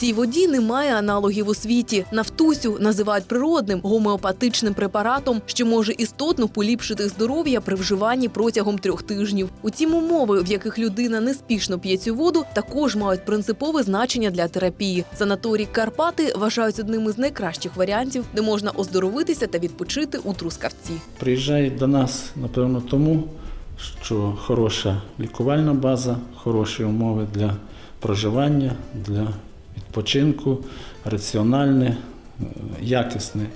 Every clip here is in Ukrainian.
Цій воді немає аналогів у світі. Нафтусю називають природним гомеопатичним препаратом, що може істотно поліпшити здоров'я при вживанні протягом трьох тижнів. Утім, умови, в яких людина неспішно п'є цю воду, також мають принципове значення для терапії. Санаторій Карпати вважають одним із найкращих варіантів, де можна оздоровитися та відпочити у Трускавці. Приїжджають до нас, напевно, тому, що хороша лікувальна база, хороші умови для проживання, для відпочинку, раціональне, е, якісне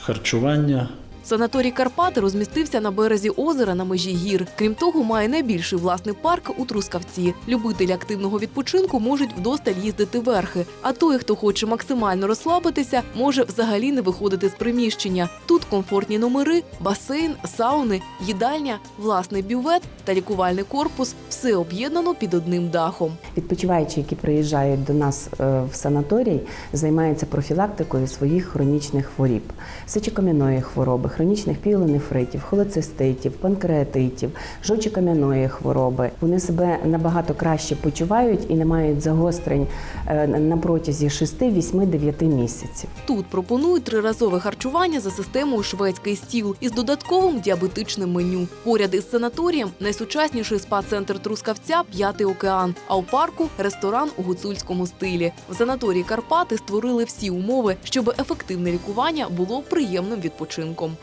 харчування. Санаторій Карпати розмістився на березі озера на межі гір. Крім того, має найбільший власний парк у Трускавці. Любителі активного відпочинку можуть вдосталь їздити верхи. А той, хто хоче максимально розслабитися, може взагалі не виходити з приміщення. Тут комфортні номери, басейн, сауни, їдальня, власний бювет та лікувальний корпус все об'єднано під одним дахом. Відпочиваючі, які приїжджають до нас е, в санаторій, займаються профілактикою своїх хронічних хворіб, сечокам'яної хвороби, хронічних пілонефритів, холециститів, панкреатитів, жовчокам'яної хвороби. Вони себе набагато краще почувають і не мають загострень е, на протязі 6, 8, 9 місяців. Тут пропонують триразове харчування за системою шведський стіл із додатковим діабетичним меню. Поряд із санаторієм найсучасніший спа-центр Трускавця П'ятий океан. А у парку ресторан у гуцульському стилі. В санаторії Карпати створили всі умови, щоб ефективне лікування було приємним відпочинком.